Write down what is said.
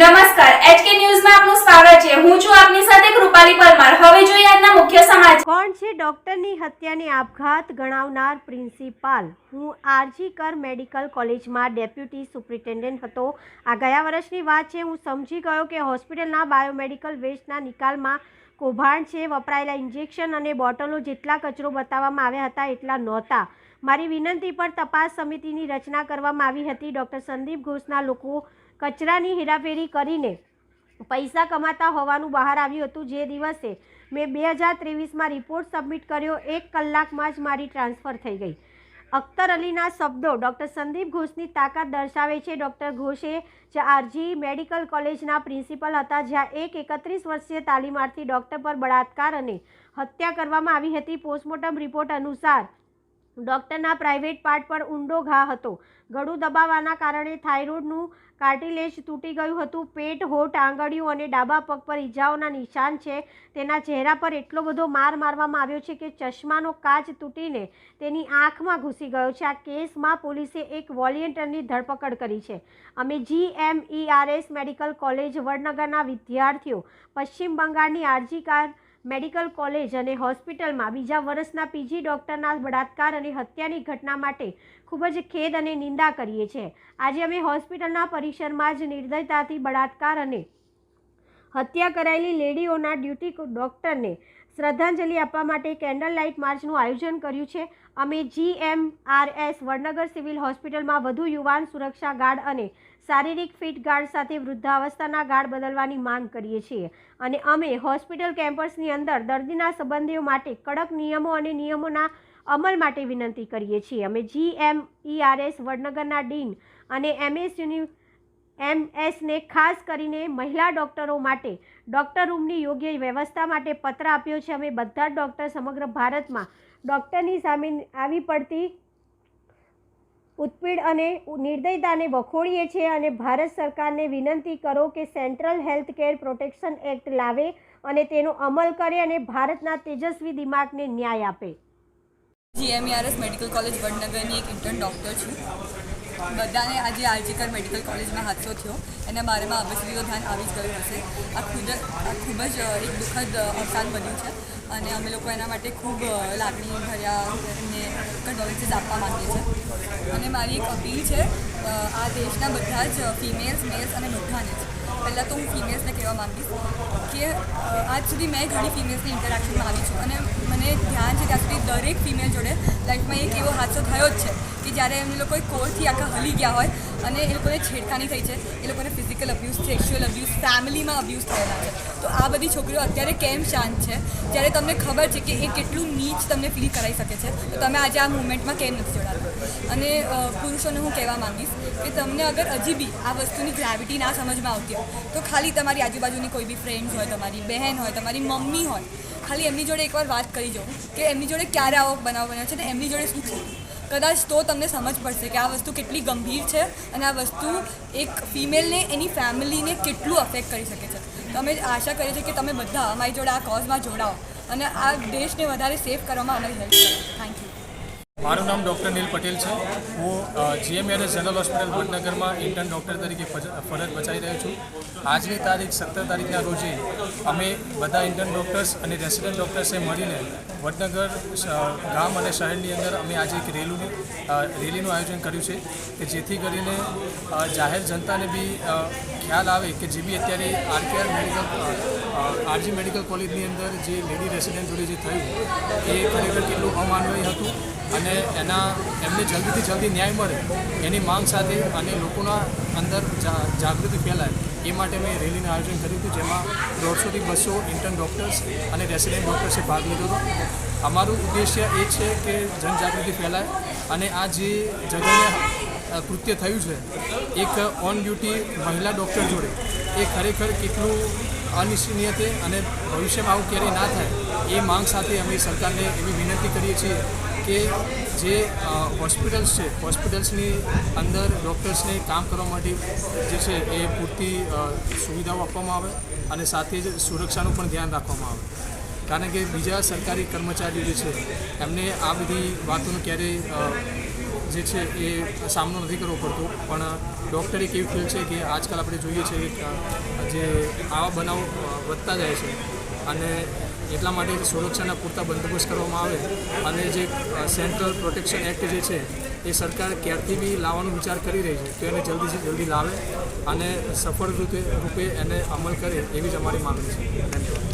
નમસ્કાર એચકે ન્યૂઝમાં આપનું સ્વાગત છે. હું છું આપની સાથે કૃપાલી પરમાર. હવે જોઈએ આજના મુખ્ય સમાચાર. કોણ છે ડોક્ટરની હત્યાને આપઘાત ગણાવનાર પ્રિન્સિપાલ? હું આરજી કર મેડિકલ કોલેજમાં ડેપ્યુટી સુપ્રિન્ટેન્ડન્ટ હતો. આ ગયા વર્ષની વાત છે. હું સમજી ગયો કે હોસ્પિટલના બાયોમેડિકલ વેસ્ટના નિકાલમાં કૌભાંડ છે. વપરાયેલા ઇન્જેક્શન અને બોટલો જેટલા કચરો બતાવવામાં આવ્યા હતા એટલા નહોતા. મારી વિનંતી પર તપાસ સમિતિની રચના કરવામાં આવી હતી. ડૉક્ટર સંદીપ ઘોષના લોકો કચરાની હેરાફેરી કરીને પૈસા કમાતા હોવાનું બહાર આવ્યું હતું જે દિવસે મેં બે હજાર ત્રેવીસમાં રિપોર્ટ સબમિટ કર્યો, એક કલાકમાં જ મારી ટ્રાન્સફર થઈ ગઈ. અખ્તર અલીના શબ્દો ડૉક્ટર સંદીપ ઘોષની તાકાત દર્શાવે છે. ડૉક્ટર ઘોષે જે આરજી મેડિકલ કોલેજના પ્રિન્સિપલ હતા, જ્યાં એક એકત્રીસ વર્ષીય તાલીમાર્થી ડૉક્ટર પર બળાત્કાર અને હત્યા કરવામાં આવી હતી. પોસ્ટમોર્ટમ રિપોર્ટ અનુસાર ડૉક્ટરના પ્રાઇવેટ પાર્ટ પર ઊંડો ઘા હતો. ગળું દબાવવાના કારણે થાઇરોઇડનું કાર્ટિલેજ તૂટી ગયું હતું. પેટ, હોઠ, આંગળીઓ અને ડાબા પગ પર ઈજાઓના નિશાન છે. તેના ચહેરા પર એટલો બધો માર મારવામાં આવ્યો છે કે ચશ્માનો કાચ તૂટીને તેની આંખમાં ઘૂસી ગયો છે. આ કેસમાં પોલીસે એક વોલિયન્ટરની ધરપકડ કરી છે. અમે જીએમઈઆરએસ મેડિકલ કોલેજ વડનગરના વિદ્યાર્થીઓ, પશ્ચિમ બંગાળની આરજી કાર મેડિકલ કોલેજ અને હોસ્પિટલમાં બીજા વર્ષના પીજી ડૉક્ટરના બળાત્કાર અને હત્યાની ઘટના માટે ખૂબ જ ખેદ અને નિંદા કરીએ છીએ. આજે અમે હોસ્પિટલના પરિસરમાં જ નિર્દયતાથી બળાત્કાર અને હત્યા કરાયેલી લેડીઓના ડ્યુટી ડૉક્ટરને શ્રદ્ધાંજલિ આપવા માટે કેન્ડલ લાઇટ માર્ચનું આયોજન કર્યું છે. અમે જીએમઆરએસ વડનગર સિવિલ હોસ્પિટલમાં વધુ યુવાન સુરક્ષા ગાર્ડ અને શારીરિક ફિટ ગાર્ડ સાથે વૃદ્ધાવસ્થાના ગાર્ડ બદલવાની માંગ કરીએ છીએ. અને અમે હોસ્પિટલ કેમ્પસની અંદર દર્દીના સંબંધીઓ માટે કડક નિયમો અને નિયમોના અમલ માટે વિનંતી કરીએ છીએ. અમે જીએમઈઆરએસ વડનગરના ડીન અને એમએસ યુનિ એમએસને ખાસ કરીને મહિલા ડૉક્ટરો માટે, ડૉક્ટર રૂમની યોગ્ય વ્યવસ્થા માટે પત્ર આપ્યો છે. અમે બધા જ ડૉક્ટર સમગ્ર ભારતમાં ડૉક્ટરની સામે આવી પડતી ઉત્પીડ અને નિર્દયતાને વખોડીએ છીએ અને ભારત સરકારને વિનંતી કરો કે central health care protection act લાવે અને તેનો અમલ કરે અને ભારતના તેજસ્વી દિમાગને ન્યાય આપે. જીએમઆરએસ મેડિકલ કોલેજ વડનગરની એક ઇન્ટર્ન ડૉક્ટર છું. બધાને આજે આરજીકર મેડિકલ કોલેજમાં હાદસો થયો. એના બારેમાં ઓબ્વિયસલી તો ધ્યાન આવી જ ગયું હશે. આ ખુદ ખૂબ જ એક દુઃખદ અવસાન બન્યું છે. અને અમે લોકો એના માટે ખૂબ લાગણી ભર્યા એમને આપવા માગીએ છીએ અને મારી એક અપીલ છે આ દેશના બધા જ ફિમેલ્સ મેલ્સ અને બધાને જ. પહેલાં તો હું ફિમેલ્સને કહેવા માગીશ કે આજ સુધી મેં ઘણી ફિમેલ્સની ઇન્ટરેક્શનમાં આવી છું અને મને ધ્યાન છે ત્યાં સુધી દરેક ફિમેલ જોડે લાઈફમાં એક એવો હાદસો થયો જ છે કે જ્યારે એમને લોકોએ કોરથી આખા હલી ગયા હોય અને એ લોકોને છેડખાની થઈ છે, એ લોકોને ફિઝિકલ અબ્યુઝ સેક્સ્યુઅલ અબ્યુઝ ફેમિલીમાં અબ્યુઝ થયેલા છે. તો આ બધી છોકરીઓ અત્યારે કેમ શાંત છે? જ્યારે તમને ખબર છે કે એ કેટલું નીચ તમને ફીલ કરાવી શકે છે, તો તમે આજે આ મુવમેન્ટમાં કેમ નથી જોડાતા? અને પુરુષોને હું કહેવા માંગીશ કે તમને અગર હજી બી આ વસ્તુની ગ્રેવિટી ના સમજમાં આવતી હોય, તો ખાલી તમારી આજુબાજુની કોઈ બી ફ્રેન્ડ્સ હોય, તમારી બહેન હોય, તમારી મમ્મી હોય, ખાલી એમની જોડે એકવાર વાત કરી જાઓ કે એમની જોડે ક્યારે આવો બનાવ બન્યો છે ને એમની જોડે શું થયું? કદાચ તો તમને સમજ પડશે કે આ વસ્તુ કેટલી ગંભીર છે અને આ વસ્તુ એક ફિમેલને એની ફેમિલીને કેટલું અફેક્ટ કરી શકે છે. તમે આશા કરીએ છીએ કે તમે બધા અમારી જોડે આ કોઝમાં જોડાઓ અને આ દેશને વધારે સેફ કરવામાં અમારી હેલ્પ મારું નામ ડૉક્ટર નીલ પટેલ છે. હું જીએમઆરએસ જનરલ હોસ્પિટલ વડનગરમાં ઇન્ટર્ન ડૉક્ટર તરીકે ફરજ બચાવી રહ્યો છું. આજની તારીખ સત્તર તારીખના રોજે અમે બધા ઇન્ટર્ન ડૉક્ટર્સ અને રેસિડન્ટ ડૉક્ટર્સે મળીને વડનગર ગામ અને શહેરની અંદર અમે આજે એક રેલીનું રેલીનું આયોજન કર્યું છે કે જેથી કરીને જાહેર જનતાને બી ખ્યાલ આવે કે જે બી અત્યારે આરકેઆર મેડિકલ આરજી મેડિકલ કોલેજની અંદર જે લેડી રેસિડેન્ટ જોડે જે થયું, એ ખરેખર કેટલું અમાનવીય હતું અને એના, એમને જલ્દીથી જલ્દી ન્યાય મળે એની માંગ સાથે અને લોકોના અંદર જાગૃતિ ફેલાય એ માટે મેં રેલીનું આયોજન કર્યું હતું, જેમાં દોઢસોથી બસો ઇન્ટર્ન ડૉક્ટર્સ અને રેસિડેન્ટ ડૉક્ટર્સે ભાગ લીધો હતો. અમારું ઉદ્દેશ્ય એ છે કે જનજાગૃતિ ફેલાય અને આ જે જગ્યાએ કૃત્ય થયું છે, એક ઓન ડ્યુટી મહિલા ડૉક્ટર જોડે, એ ખરેખર કેટલું અનિચ્છનીય છે અને ભવિષ્યમાં આવું ક્યારેય ના થાય એ માંગ સાથે અમે સરકારને એવી વિનંતી કરીએ છીએ કે જે હોસ્પિટલ્સ છે હોસ્પિટલ્સની અંદર ડૉક્ટર્સને કામ કરવા માટે જે છે એ પૂરતી સુવિધાઓ આપવામાં આવે અને સાથે જ સુરક્ષાનું પણ ધ્યાન રાખવામાં આવે. કારણ કે બીજા સરકારી કર્મચારીઓ જે છે, એમને આ બધી વાતોનું ક્યારેય જે છે એ સામનો નથી કરવો પડતો. પણ ડૉક્ટર એક એવી ફિલ્ડ છે કે આજકાલ આપણે જોઈએ છીએ કે જે આવા બનાવ વધતા જાય છે. અને એટલા માટે સુરક્ષાના પૂરતા બંદોબસ્ત કરવામાં આવે અને જે સેન્ટ્રલ પ્રોટેક્શન એક્ટ જે છે, એ સરકાર ક્યારથી બી લાવવાનો વિચાર કરી રહી છે તો એને જલ્દીથી જલ્દી લાવે અને સફળ રૂપે રૂપે એને અમલ કરે એવી જ અમારી માગણી છે. ધન્યવાદ.